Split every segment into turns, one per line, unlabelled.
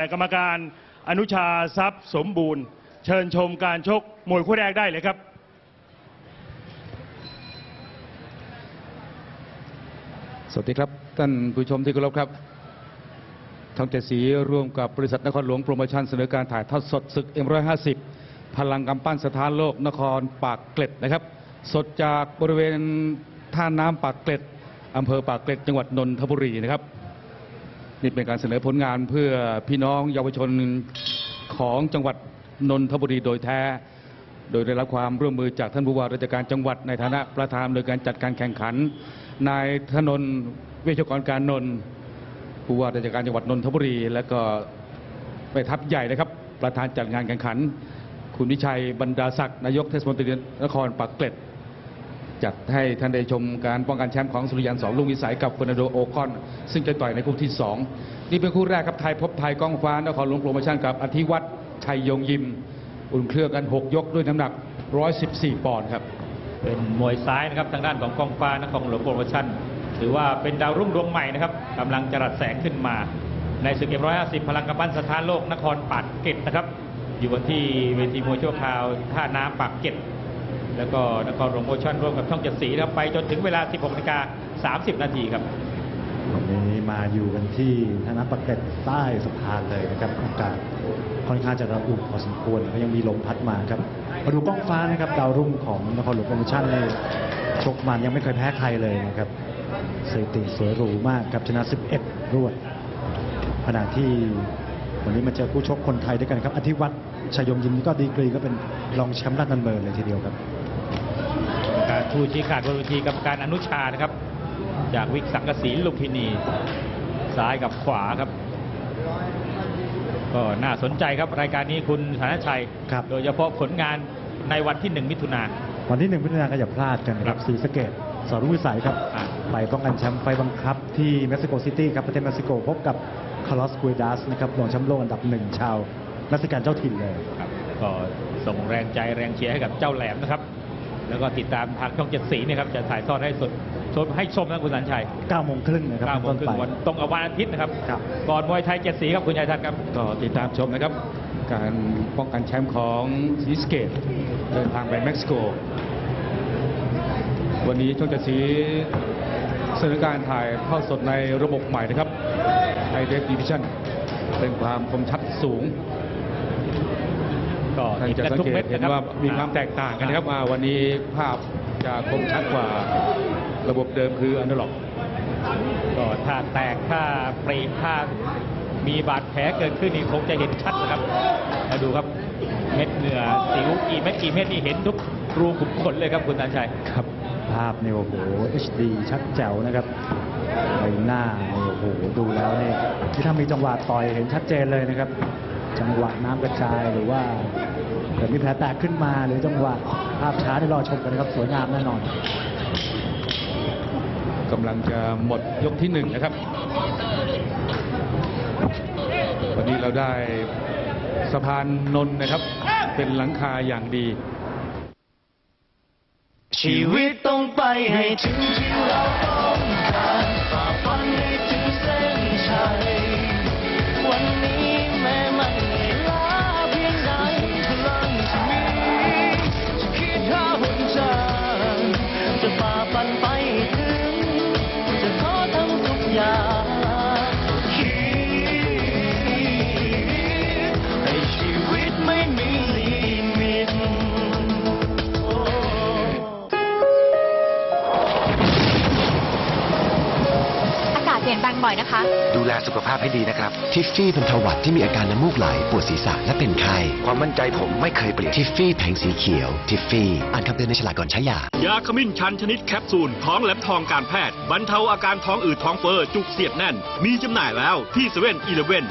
แต่กรรมการอนุชาทรัพย์สมบูรณ์ เชิญชมการชกมวยคู่แรกได้เลยครับ
สวัสดีครับ ท่านผู้ชมที่เคารพครับช่องเจ็ดสีร่วมกับบริษัทนครหลวงโปรโมชั่นเสนอการถ่ายทอดสดศึก M150 พลังกำปั้นสถานโลกนครปากเกร็ดนะครับ สดจากบริเวณท่าน้ำปากเกร็ดอำเภอปากเกร็ดจังหวัดนนทบุรีนะครับ นี่เป็นการเสนอผลงานเพื่อพี่น้องเยาวชนของจังหวัดนนทบุรีโดยแท้ โดยได้รับความร่วมมือจากท่านผู้ว่าราชการจังหวัดในฐานะประธานในการจัดการแข่งขัน นายธนนเวชกรการนนท์ผู้ว่าราชการจังหวัดนนทบุรี และก็ไปทัพใหญ่นะครับ ประธานจัดงานแข่งขัน คุณวิชัยบรรดาศักดิ์นายกเทศมนตรีนครปากเกร็ด จัดให้ท่านได้ชมการป้องกันแชมป์ของสุริยันสองลุงวิสัยกับเฟอร์นันโดโอคอน ซึ่งจะต่อยในคู่ที่ 2 นี่เป็นคู่แรกครับไทยพบไทยก้องฟ้านครหลวงโปรโมชั่นกับอธิวัตรชัยยงยิม อุ่นเครื่องกัน 6 ยกด้วยน้ำหนัก 114 ปอนด์ครับ
เป็นมวยซ้ายนะครับทางด้านของกองฟ้านครหลวงโปรโมชั่น ถือว่าเป็นดาวรุ่งดวงใหม่นะครับกำลังจะรัดแสงขึ้นมาในศึกเอ็มร้อยห้าสิบพลังกำปั้นสถานโลกนครปากเกร็ดนะครับ อยู่กันที่เวทีมวยชั่วคราวท่าน้ำปากเกร็ด แล้วก็นครหลวงโรโมชั่นร่วมกับช่องเจ็ดสีนะครับไปจนถึงเวลา 16นาฬิกา30 นาทีครับ
วันนี้มาอยู่กันที่ธนปากเกร็ดใต้สะพานเลยนะครับอากาศค่อนข้างจะระอุพอสมควรก็ยังมีลมพัดมาครับมาดูกล้องฟ้านะครับดาวรุ่งของนครหลวงโปรโมชั่นนี่ชกมันยังไม่เคยแพ้ใครเลยนะครับสถิติสวยหรูมากครับชนะ 11 รวดขณะที่วันนี้มาเจอคู่ชกคนไทยด้วยกันครับอธิวัตรชัยยงยินก็ดีกรีก็เป็นรองแชมป์ด้านนันเบิร์เลยทีเดียวครับ
การชูชี้ขาดบนเวทีกับการอนุชานะครับ จากวิกสังกสีลุมพินี ซ้ายกับขวาครับ ก็น่าสนใจครับรายการนี้คุณธนชัย
ครับ
โดยเฉพาะผลงานในวันที่ 1 มิถุนา
วันที่หนึ่งพิจารณาก็อย่าพลาดกันนะค
ครั
รับบศรีสะเกดสอรุ่งวิสัยครับ
อะ
ไปป้องกันแชมป์ไฟบังคับที่เม็กซิโกซิตี้ครับประเทศเม็กซิโกพบกับคาร์ลอสกุยดัสนะครับรองแชมป์โลกอันดับหนึ่งชาวเม็กซิกันเจ้าถิ่นเลย
ครับก็ส่งแรงใจแรงเชียร์ให้กับเจ้าแหลมนะครับ แล้วก็ติดตามทางช่องเจ็ดสีนะครับจะถ่ายทอดให้สดชมให้ชมนะคุณสันชัย
9โมงครึ่งนะครับ
9โมง
ต้น
ครึ่
ไป
งวันตรงกับวันอาทิตย์นะครับ
ครับ
ก่อนมวยไทยเจ็ดสีครับคุณยายทัศน์ครับ
ก็ติดตามชมนะครับ การป้องกันแชมป์ของซีสเกตเดินทางไปเม็กซิโก วันนี้ช่องเจ็ดสีเสนอการถ่ายทอดสดในระบบใหม่นะครับไ i เดฟดิวิชั่นเป็นความคมชัดสูง
ก็
ท่าน
ติด
จะ
กัน
สัง
ทุก
เก
เม็
ต
ด
เห็น
นะครับ
ว่ามีความแตกต่างกันนะครับว่าวันนี้ภาพจะคมชัดกว่าระบบเดิมคืออนาล็อก
ก็ถ้าแตกถ้าปรีถ้ามีบาดแผลเกิดขึ้นนี่คงจะเห็นชัดนะครับมาดูครับเม็ดเหงื่อสิวกี่เม็ดกี่เม็ดนี่เห็นทุกรูขุมขนเลยครับคุณสันชัย
ครับ ภาพนี่โอ้โห HD ชัดแจ๋วนะครับใบหน้านี่โอ้โหดูแล้วนี่ที่ถ้ามีจังหวะต่อยเห็นชัดเจนเลยนะครับ จังหวะน้ำกระจายหรือว่าเกิดมีแผลแตกขึ้นมาหรือจังหวะภาพช้าที่รอชมกันนะครับ สวยงามแน่นอน
กำลังจะหมดยกที่หนึ่งนะครับ วันนี้เราได้สะพานนนท์นะครับ เป็นหลังคาอย่างดี
ชีวิตต้องไปให้ถึงที่เราต้องการ
บ่อยนะคะ
ดูแลสุขภาพให้ดีนะครับ ทิฟฟี่บรรเทาหวัดที่มีอาการน้ำมูกไหล ปวดศีรษะและเป็นไข้ ความมั่นใจผมไม่เคยเปลี่ยน ทิฟฟี่แผงสีเขียว ทิฟฟี่ อ่านคำเตือนในฉลากก่อนใช้ยา
ยาขมิ้นชันชนิดแคปซูล ท้องแหลมทองการแพทย์ บรรเทาอาการท้องอืดท้องเฟ้อ จุกเสียดแน่น มีจำหน่ายแล้วที่เซเว่นอีเลเว่น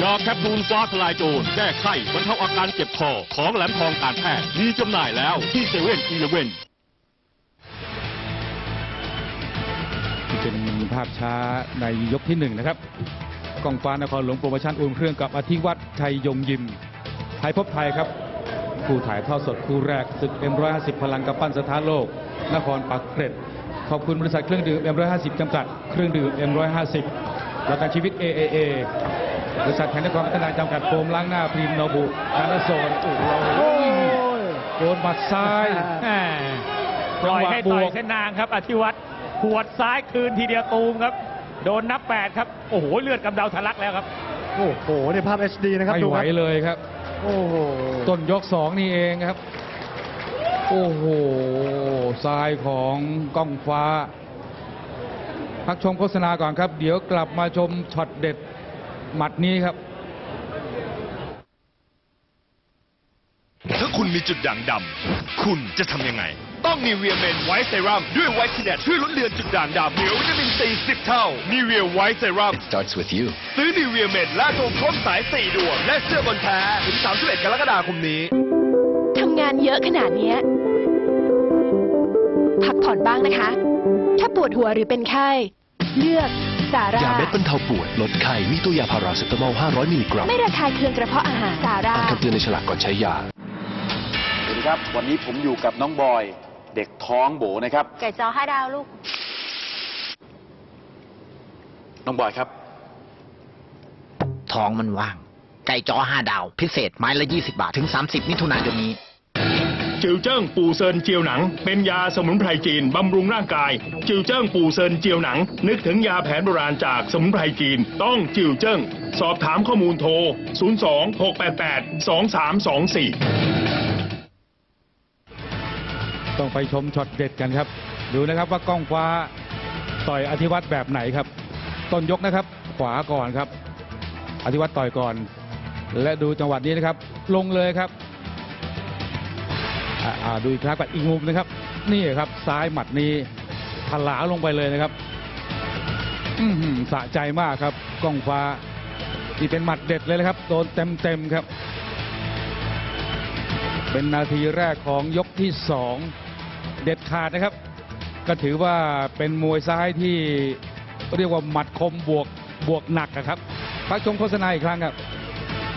ยาแคปซูลฟ้าทลายโจรแก้ไข้บรรเทาอาการเจ็บคอของแหลมทองการแพทย์ มีจำหน่ายแล้วที่เซเว่นอีเลเว่น
ที่ เป็นภาพช้าในยกที่หนึ่งนะครับกองฟ้านครหลวงโปรโมชั่นอุ่นเครื่องกับอธิวัตรชัยยงยิมไทยพบไทยครับผู้ถ่ายทอดสดคู่แรกศึก M150 พลังกำปั้นสถานโลก นครปากเกร็ด ขอบคุณบริษัทเครื่องดื่ม M150 จำกัด เครื่องดื่ม M150 ประกันชีวิต AAA บริษัทแทนความพัฒนาจำกัดโฟมล้างหน้าพรีมโนบุการนโซนโอ้โห
โอ้ย
โดนหมัดซ้าย
แหม่ปล่อยให้ต่อยเส้นนางครับอธิวัตร หวดซ้ายคืนทีเดียวตูมครับ โดนนับแปดครับ โอ้โห เลือดกำเดาทะลักแล้วครับ
โอ้โหในภาพ HD นะครับ
ไม่
ดู
ไหว
ครับ
เลยครับ
โอ้โห
ต้นยกสองนี่เองครับ โอ้โหซ้ายของก้องฟ้า พักชมโฆษณาก่อนครับ เดี๋ยวกลับมาชมช็อตเด็ดหมัดนี้ครับ
ถ้าคุณมีจุดด่างดำ คุณจะทำยังไง ต้องนีเวียเมนไวท์เซรั่มด้วยไวท์คินเนตช่วยลดเลือนจุดด่างดำเหนียววิตามินซี10 เท่านีเวียไวท์เซรั่ม
It starts with you
ซื้อนีเวียเมนและโทรครบสาย4ดวงและเสื้อบอลแท้ถึง31กรกฎาคมนี้
ทำงานเยอะขนาดเนี้ยพักผ่อนบ้างนะคะ ถ้าปวดหัวหรือเป็นไข้ เลือกสาร่ายา
เม็ดบรรเทาปวดลดไข้มีตัวยาพาราเซตามอล 500 มิลลิกรัม
ไม่ระคายเคืองกระเพาะอาหารสาร่า
อ่านคำเตือนในฉลากก่อนใช้ยา
สวัสดีครับ วันนี้ผมอยู่กับน้องบอย เด็กท้องโบนะครับ
ไก่จอห้าดาวลูก
น้องบอยครับ
ท้องมันว่าง ไก่จ้อห้าดาว พิเศษไม้ละ 20 บาท ถึง 30 มิถุนายนนี้
จิวเจิ้งปูเซินเจียวหนัง เป็นยาสมุนไพรจีน บำรุงร่างกาย จิวเจิ้งปูเซินเจียวหนัง นึกถึงยาแผนโบราณจากสมุนไพรจีน ต้องจิวเจิ้ง สอบถามข้อมูลโทร 02 688 2324
ต้องไปชมช็อตเด็ดกันครับ ดูนะครับว่าก้องฟ้าต่อยอธิวัตรแบบไหนครับ ต้นยกนะครับ ขวาก่อนครับ อธิวัตรต่อยก่อน และดูจังหวะนี้นะครับ ลงเลยครับดูอีกครั้งกับอีกมุมนะครับ นี่ครับซ้ายหมัดนี้ถลาลงไปเลยนะครับสะใจมากครับก้องฟ้านี่เป็นหมัดเด็ดเลยนะครับโดนเต็มเต็มๆครับ เป็นนาทีแรกของยกที่สอง เด็ดขาดนะครับ ก็ถือว่าเป็นมวยซ้ายที่เรียกว่าหมัดคมบวกบวกหนักอะครับพักชมโฆษณาอีกครั้งครับ